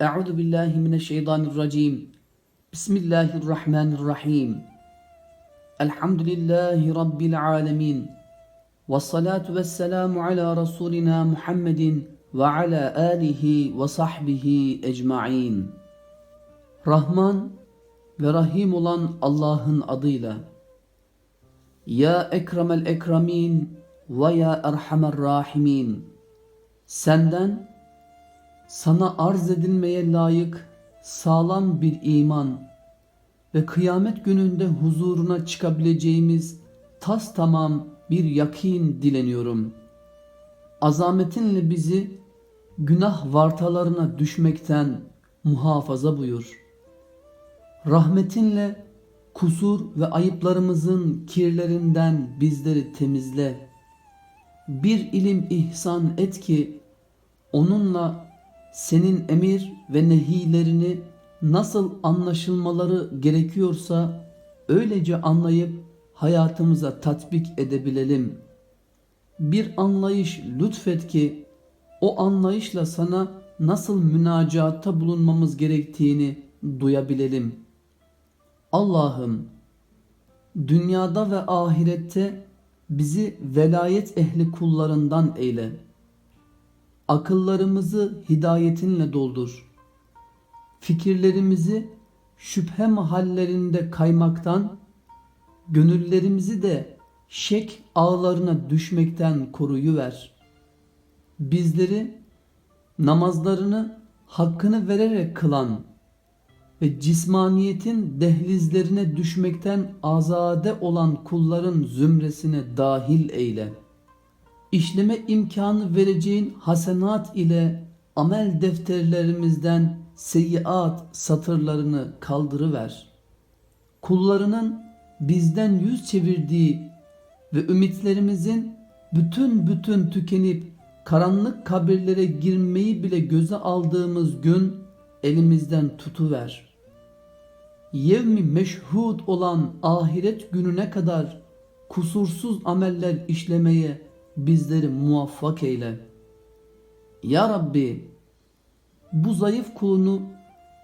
Euzu billahi mineşşeytanirracim. Bismillahirrahmanirrahim. Elhamdülillahi rabbil alamin. Ves salatu vesselamu ala rasulina Muhammedin ve ala alihi ve sahbihi ecmaîn. Rahman ve Rahim olan Allah'ın adıyla. Ya Ekremel Ekremin ve Ya Erhamer Rahimin. Senden sana arz edilmeye layık sağlam bir iman ve kıyamet gününde huzuruna çıkabileceğimiz tas tamam bir yakin dileniyorum. Azametinle bizi günah vartalarına düşmekten muhafaza buyur. Rahmetinle kusur ve ayıplarımızın kirlerinden bizleri temizle. Bir ilim ihsan et ki onunla senin emir ve nehilerini nasıl anlaşılmaları gerekiyorsa öylece anlayıp hayatımıza tatbik edebilelim. Bir anlayış lütfet ki o anlayışla sana nasıl münacatta bulunmamız gerektiğini duyabilelim. Allah'ım dünyada ve ahirette bizi velayet ehli kullarından eyle. Akıllarımızı hidayetinle doldur. Fikirlerimizi şüphe mahallerinde kaymaktan, gönüllerimizi de şek ağlarına düşmekten koruyuver. Bizleri namazlarını hakkını vererek kılan ve cismaniyetin dehlizlerine düşmekten azade olan kulların zümresine dahil eyle. İşleme imkanı vereceğin hasenat ile amel defterlerimizden seyyiat satırlarını kaldırıver. Kullarının bizden yüz çevirdiği ve ümitlerimizin bütün bütün tükenip karanlık kabirlere girmeyi bile göze aldığımız gün elimizden tutuver. Yevmi meşhud olan ahiret gününe kadar kusursuz ameller işlemeye bizleri muvaffak eyle. Ya Rabbi bu zayıf kulunu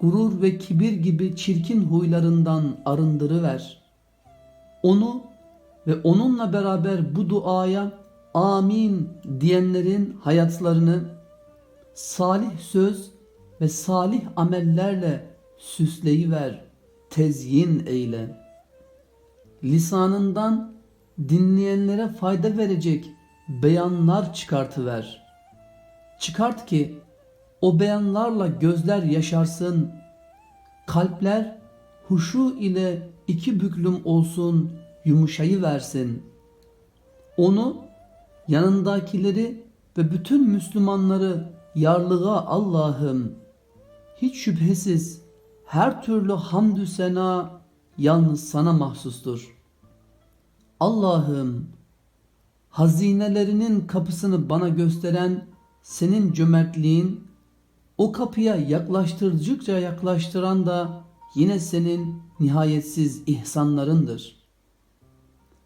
gurur ve kibir gibi çirkin huylarından arındırıver. Onu ve onunla beraber bu duaya amin diyenlerin hayatlarını salih söz ve salih amellerle süsleyiver, tezyin eyle. Lisanından dinleyenlere fayda verecek beyanlar çıkartıver. Çıkart ki o beyanlarla gözler yaşarsın, kalpler huşu ile iki büklüm olsun, yumuşayı versin. Onu, yanındakileri ve bütün Müslümanları yarlığa Allah'ım, hiç şüphesiz her türlü hamdü sena yalnız sana mahsustur. Allah'ım, hazinelerinin kapısını bana gösteren senin cömertliğin, o kapıya yaklaştırdıkça yaklaştıran da yine senin nihayetsiz ihsanlarındır.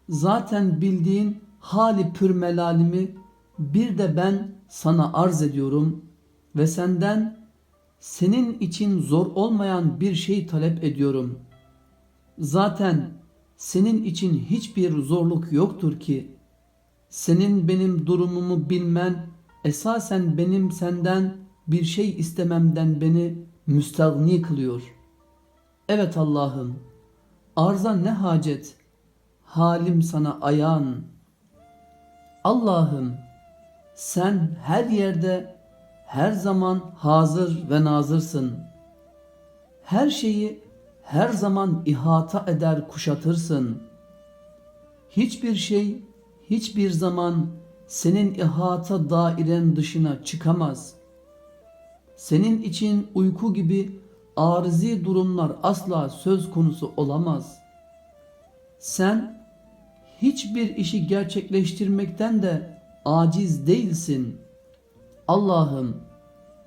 Zaten bildiğin hali pür melalimi bir de ben sana arz ediyorum ve senden senin için zor olmayan bir şey talep ediyorum. Zaten senin için hiçbir zorluk yoktur ki senin benim durumumu bilmen esasen benim senden bir şey istememden beni müstahni kılıyor. Evet Allah'ım, arza ne hacet, halim sana ayağın. Allah'ım, sen her yerde, her zaman hazır ve nazırsın. Her şeyi her zaman ihata eder kuşatırsın. Hiçbir şey, hiçbir zaman senin ihata dairen dışına çıkamaz. Senin için uyku gibi arızi durumlar asla söz konusu olamaz. Sen hiçbir işi gerçekleştirmekten de aciz değilsin. Allah'ım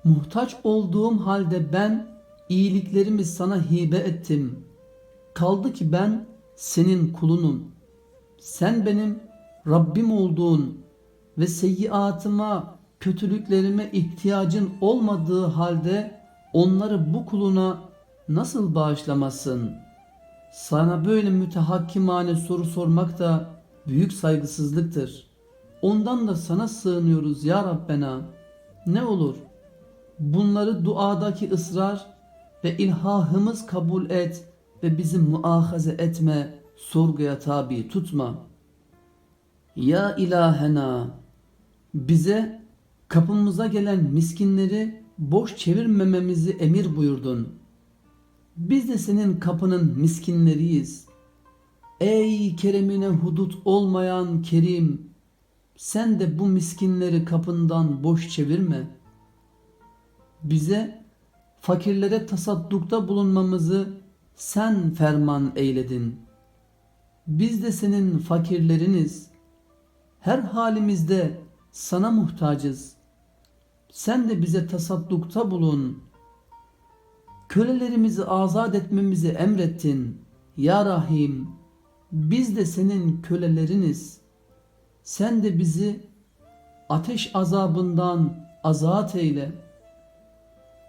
muhtaç olduğum halde ben iyiliklerimi sana hibe ettim. Kaldı ki ben senin kulunum. Sen benim Rabbim olduğun ve seyyiatıma, kötülüklerime ihtiyacın olmadığı halde onları bu kuluna nasıl bağışlamazsın? Sana böyle mütehakkimane soru sormak da büyük saygısızlıktır. Ondan da sana sığınıyoruz ya Rabbena. Ne olur bunları duadaki ısrar ve ilhahımız kabul et ve bizi muahaze etme, sorguya tabi tutma. Ya ilahena bize kapımıza gelen miskinleri boş çevirmememizi emir buyurdun. Biz de senin kapının miskinleriyiz. Ey keremine hudut olmayan kerim, sen de bu miskinleri kapından boş çevirme. Bize fakirlere tasaddukta bulunmamızı sen ferman eyledin. Biz de senin fakirleriniz. Her halimizde sana muhtacız. Sen de bize tasaddukta bulun. Kölelerimizi azat etmemizi emrettin. Ya Rahim, biz de senin köleleriniz. Sen de bizi ateş azabından azat eyle.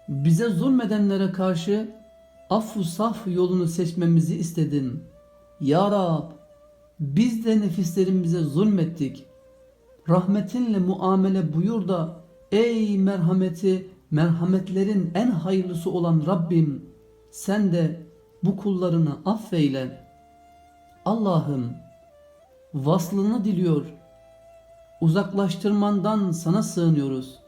Bize zulmedenlere karşı affu saf yolunu seçmemizi istedin. Ya Rab, biz de nefislerimize zulmettik. Rahmetinle muamele buyur da ey merhameti merhametlerin en hayırlısı olan Rabbim sen de bu kullarını affeyle. Allah'ım vaslını diliyor. Uzaklaştırmandan sana sığınıyoruz.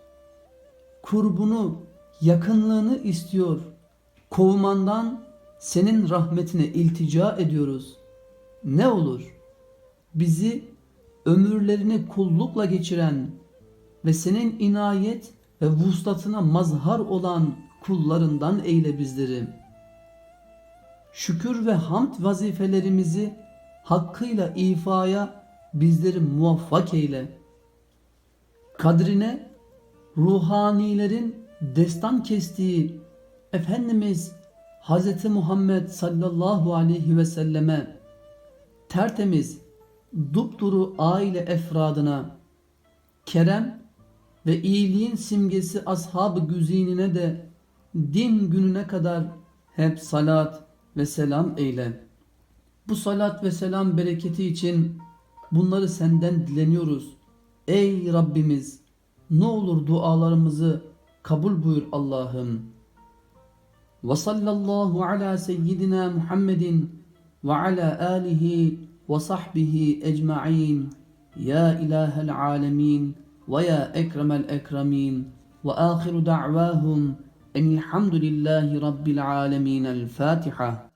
Kurbunu, yakınlığını istiyor. Kovmandan senin rahmetine iltica ediyoruz. Ne olur bizi ömürlerini kullukla geçiren ve senin inayet ve vuslatına mazhar olan kullarından eyle bizleri. Şükür ve hamd vazifelerimizi hakkıyla ifaya bizleri muvaffak eyle. Kadrine ruhanilerin destan kestiği Efendimiz Hz. Muhammed sallallahu aleyhi ve selleme tertemiz dupduru aile efradına kerem ve iyiliğin simgesi ashab-ı güzinine de din gününe kadar hep salat ve selam eyle. Bu salat ve selam bereketi için bunları senden dileniyoruz. Ey Rabbimiz ne olur dualarımızı kabul buyur Allah'ım. Ve sallallahu ala seyyidina Muhammedin ve ala alihi ve sahbihi ecma'in. Ya ilahel alemin ve ya ekremel ekremin ve ahiru da'vahum enilhamdülillahi rabbil alemin. El Fatiha.